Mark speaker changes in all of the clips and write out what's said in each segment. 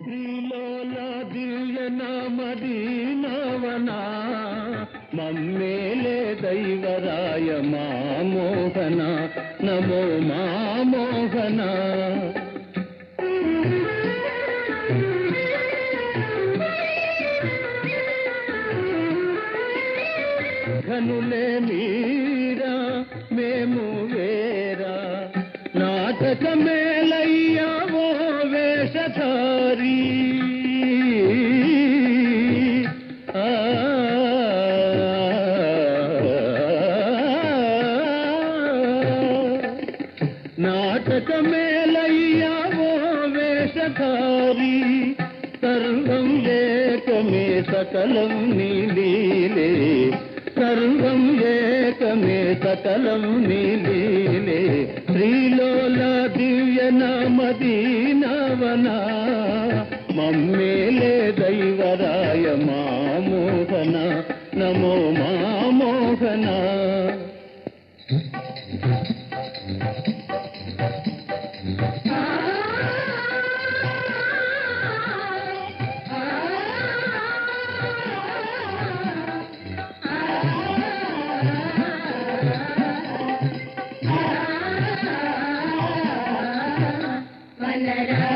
Speaker 1: శ్రీలోల దివ్య మదీనవనా మమ్మేలే దైవరాయ మామోహన? నమో మామోహన? ఘనులే మీరా మేము వేరా? నాటకమేలయ్యా ఓ వేషధారి ఆ, నాటకమేలయ్యా ఓ వేషధారి సర్వం లేకమే సకలం నీలీలే సర్వం ఏకమే సకలం నీలీలే శ్రీలోల దివ్య నామదీనవనా మమ్మేలే la la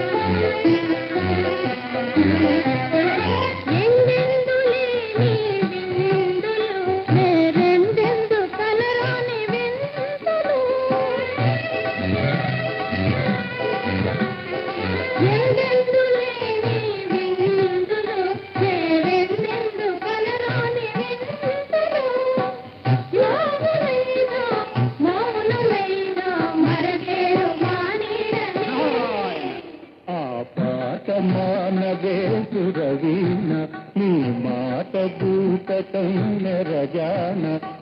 Speaker 1: Música नीमातभूतकं न रजाना।